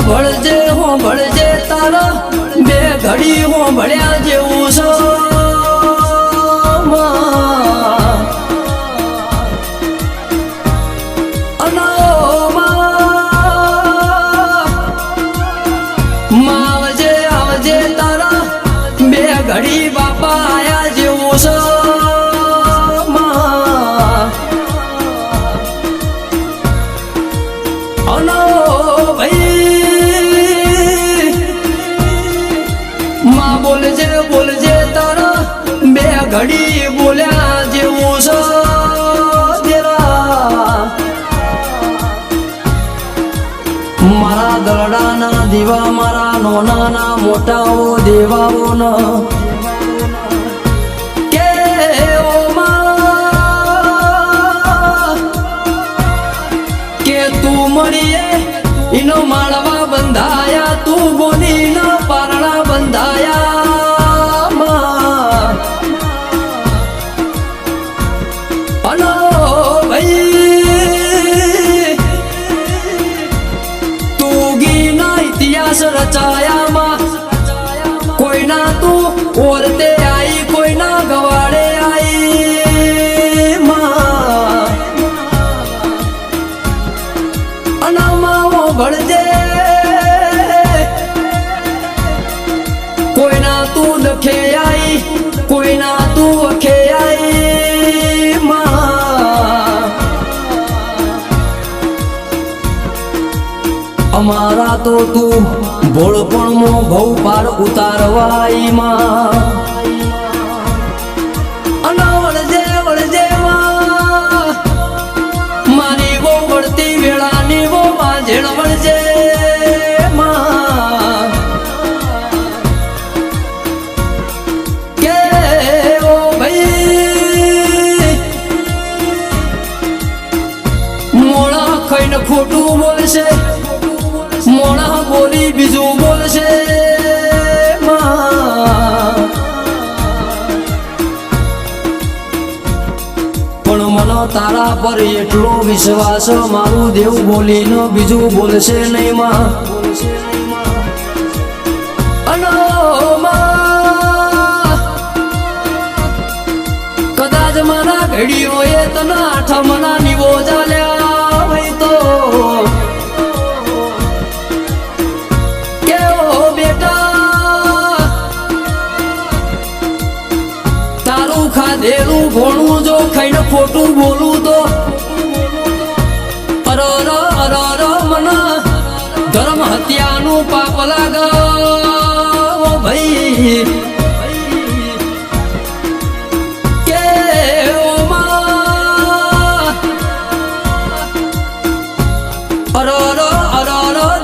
ભળજે હો ભળજે તારા બે ઘડી હો ભળ્યા જેવું છે. ઘડી બાપા આયા જેવું માં બોલજે બોલજે તારા. બે ઘડી બોલ્યા જેવું છે મારા દરડાના દીવા, મારા નોનાના મોટાઓ દેવાઓ તું બોલી ના પારણા બંધાયા ઇતિહાસ રચાયામાં. કોઈના તું ઓરતે આઈ, કોઈના ગવાડે આઈ માં અનામાઓ ભળજે તો તું. ભોળપણમાં બહુ પાર ઉતારવાઈ માં અના વળજે વળજે મારી વો વળતી વેળાની વો માઝેણ વળજે માં કે ભાઈ મોણા ખાઈને ખોટું બોલશે. બોલી બીજું બોલશે પણ મને તારા પર એટલો વિશ્વાસ, મારું દેવ બોલીને બીજું બોલશે નહીં માં. કદાચ મારા ઘડીઓએ તને આઠમના નિવો ચાલ્યા હોય તો. ખાધેલું ભોણું જો ખાઈને ખોટું બોલું તો. અરર અરર મન. ધર્મ હત્યાનું પાપ લાગ. ભાઈ.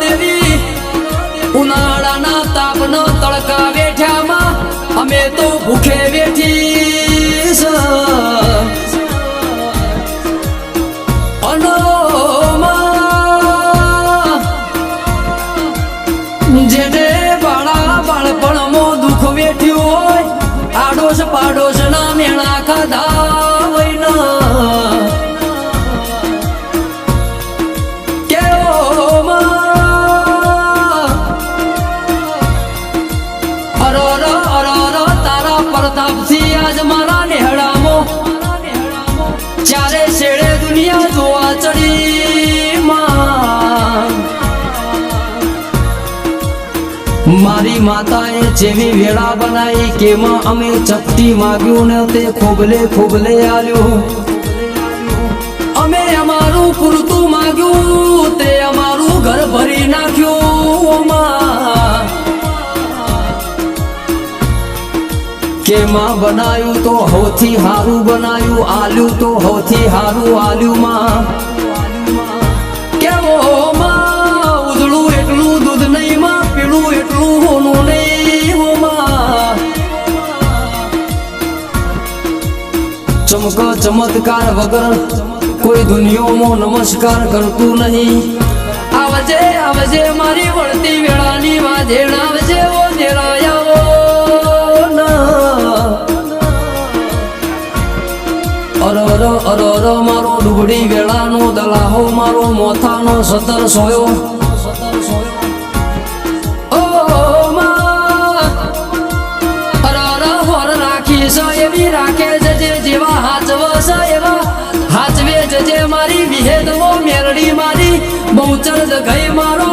દેવી. ઉનાળાના તાપનો તડકા વેઠ્યામાં અમે તો ભૂખે વેઠી આડોશ પાડોશ ના મેળા ખાધા હોય મારા. નેહડામો. ચારે શેડે દુનિયા જોવા ચડી મારી માતાએ જેવી વેળા બનાવી કેમાં અમે ચપટી માગ્યું ને તે ખોબલે ખોબલે આલ્યું. અમે અમારું પૂરતું માગ્યું, તે અમારું ઘર ભરી નાખ્યું કેમાં બનાયું તો હોથી હારું, બનાયું આલ્યું તો હોથી હારું, આલ્યું, માં. ચમક ચમત્કાર વગર કોઈ દુનિયામાં નમસ્કાર કરતું નહીં. આવજે આવજે, મારી વળતી વેળાની વાજેણ આવજે, ઓ દેરાયાઓ. અરર અરર મારો ડુબડી વેળાનો દલાહો, મારો મોથાનો સતર સોયો. મારી બહુચર ગઈ મારો